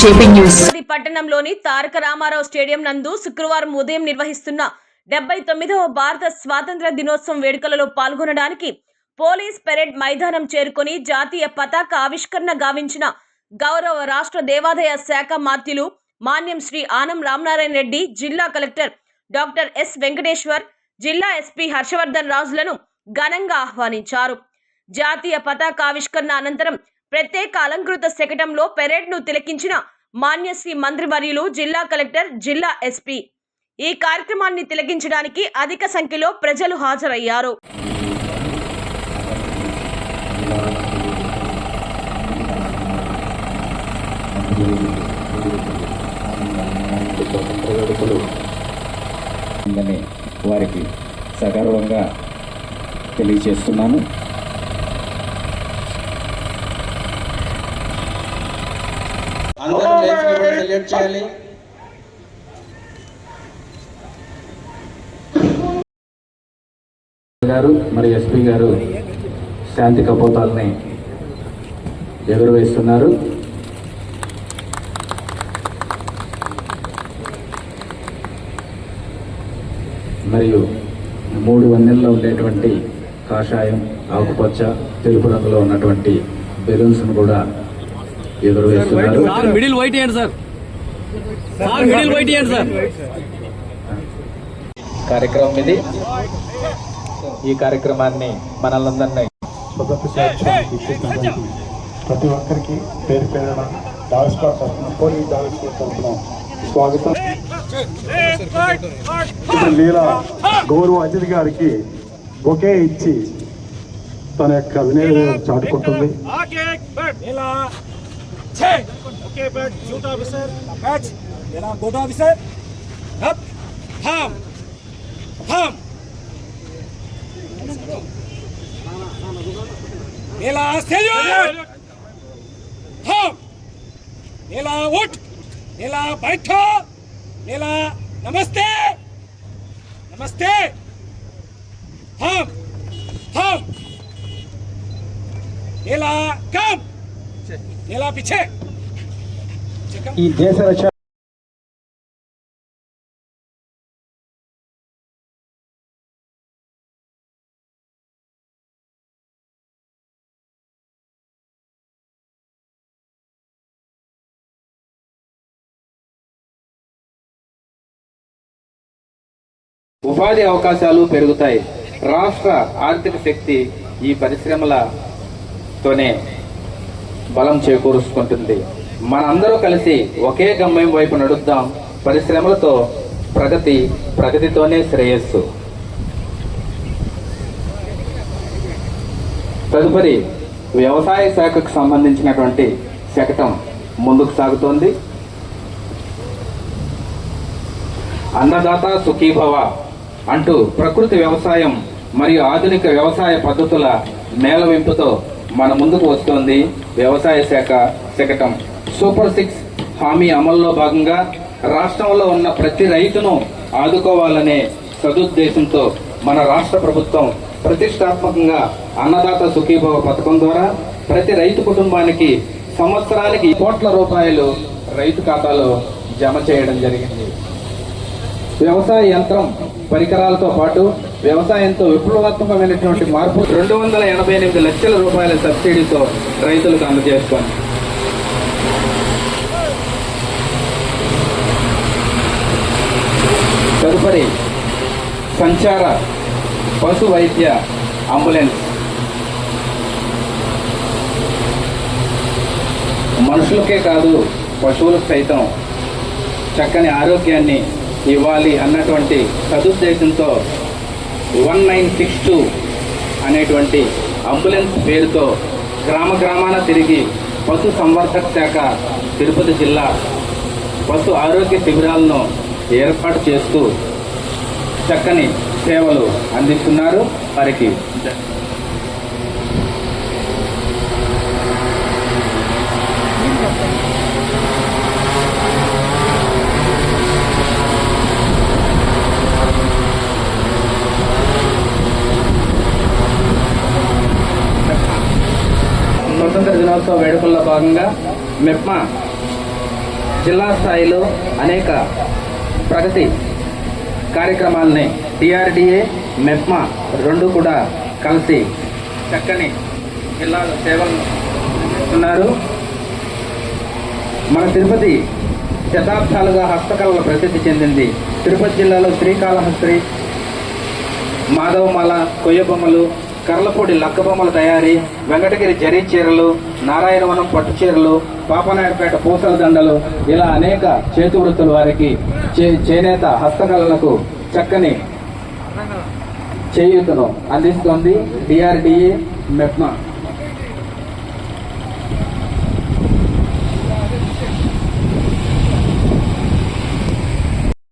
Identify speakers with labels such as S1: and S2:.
S1: JP news.
S2: Tirupati పట్టణంలోని తారక Ramarao stadium నందు శుక్రవారం ఉదయం నిర్వహిస్తున్న డెబ్బై తొమ్మిదవ భారత స్వాతంత్ర దినోత్సవం వేడుకలలో పాల్గొనడానికి పోలీస్ పెరేడ్ మైదానం చేరుకొని జాతీయ పతాక ఆవిష్కరణ గావించిన గౌరవ రాష్ట్ర దేవాదాయ శాఖ మాత్యులు మాన్యం శ్రీ ఆనం రామనారాయణ రెడ్డి జిల్లా కలెక్టర్ డాక్టర్ ఎస్ వెంకటేశ్వర్ జిల్లా ఎస్పీ హర్షవర్ధన్ రాజులను ఘనంగా ఆహ్వానించారు. జాతీయ పతాకావిష్కరణ అనంతరం ప్రత్యేక అలంకృత శకటంలో పెరేడ్ను తిలకించిన మాన్యశ్రీ మంత్రివర్యులు జిల్లా కలెక్టర్ జిల్లా ఎస్పీ. ఈ కార్యక్రమాన్ని తిలకించడానికి అధిక సంఖ్యలో ప్రజలు హాజరయ్యారు.
S3: వారికి సగర్వంగా తెలియజేస్తున్నాను.
S4: అందరూ చేయాలి.
S3: గారు మరి ఎస్పీ గారు శాంతి కపోతాలని ఎగురవేస్తున్నారు. మరియు మూడు వన్నెల్లో ఉండేటువంటి కాషాయం ఆకుపచ్చ తెలుపు రంగులో ఉన్నటువంటి బెలూన్స్ను కూడా
S5: ఎదురువేస్తున్నారు మిడిల్ వైట్ ఏంటి సార్ సార్. మిడిల్ వైట్ ఏంటి సార్.
S3: కార్యక్రమం ఇది. ఈ కార్యక్రమాన్ని మనల్ని
S6: ప్రతి ఒక్కరికి పేరు పేరున స్వాగతం. లీలా గౌరవ అతిథి గారికి ఒకే ఇచ్చి తన యొక్క వినయ చాటుకుంటుంది.
S7: छः okay batch jute officer batch मेरा गोड ऑफिसर अब थाम थाम। मेला स्थेलियर थाम। मेला उठ, मेला बैठो, मेला नमस्ते। नमस्ते।
S6: ఈ దేశ రక్షణ
S3: ఉపాధి అవకాశాలు పెరుగుతాయి. రాష్ట్ర ఆర్థిక శక్తి ఈ పరిశ్రమలతోనే బలం చేకూరుచుకుంటుంది మనందరూ కలిసి ఒకే గమ్యం వైపు నడుద్దాం. పరిశ్రమలతో ప్రగతి ప్రగతితోనే శ్రేయస్సు. తదుపరి వ్యవసాయ శాఖకు సంబంధించినటువంటి శకటం ముందుకు సాగుతోంది. అన్నదాత సుఖీభవ అంటూ ప్రకృతి వ్యవసాయం మరియు ఆధునిక వ్యవసాయ పద్ధతుల మేళవింపుతో మన ముందుకు వస్తోంది వ్యవసాయ శాఖ శకటం. సూపర్ సిక్స్ హామీ అమల్లో భాగంగా రాష్ట్రంలో ఉన్న ప్రతి రైతును ఆదుకోవాలనే సదుద్దేశంతో మన రాష్ట్ర ప్రభుత్వం ప్రతిష్టాత్మకంగా అన్నదాత సుఖీభవ పథకం ద్వారా ప్రతి రైతు కుటుంబానికి సంవత్సరానికి కోట్ల రూపాయలు రైతు ఖాతాలో జమ చేయడం జరిగింది. వ్యవసాయ యంత్రం పరికరాలతో పాటు వ్యవసాయంతో విప్లవాత్మకమైనటువంటి మార్పు రెండు వందల ఎనభై ఎనిమిది లక్షల రూపాయల సబ్సిడీతో రైతులకు అందజేస్తాం. తదుపరి సంచార పశు వైద్య అంబులెన్స్. మనుషులకే కాదు పశువులకు సైతం చక్కని ఆరోగ్యాన్ని ఇవ్వాలి అన్నటువంటి సదుద్దేశంతో వన్ నైన్ సిక్స్ టూ అనేటువంటి అంబులెన్స్ పేరుతో గ్రామ గ్రామాన తిరిగి పశు సంవర్ధక శాఖ తిరుపతి జిల్లా పశు ఆరోగ్య శిబిరాలను ఏర్పాటు చేస్తూ చక్కని సేవలు అందిస్తున్నారు. వారికి స్వాతంత్ర దినోత్సవ వేడుకల్లో భాగంగా మెప్మా జిల్లా స్థాయిలో అనేక ప్రగతి కార్యక్రమాలని డిఆర్డిఏ మెప్మా రెండు కూడా కలిసి చక్కని జిల్లా సేవలు ఉన్నారు మన తిరుపతి శతాబ్దాలుగా హస్తకళలు ప్రసిద్ధి చెందింది. తిరుపతి జిల్లాలో శ్రీకాళహస్త్రి మాధవమాల కొయ్య బొమ్మలు కర్లపూడి లక్కబొమ్మల తయారీ వెంకటగిరి జరీ చీరలు నారాయణవనం పట్టు చీరలు పాపనాయుడుపేట పూసల దండలు ఇలా అనేక చేతి వృత్తుల వారికి చే- చేనేత హస్తకళలకు చక్కని చేయూతను అందిస్తోంది. డిఆర్డిఏ మెప్మా.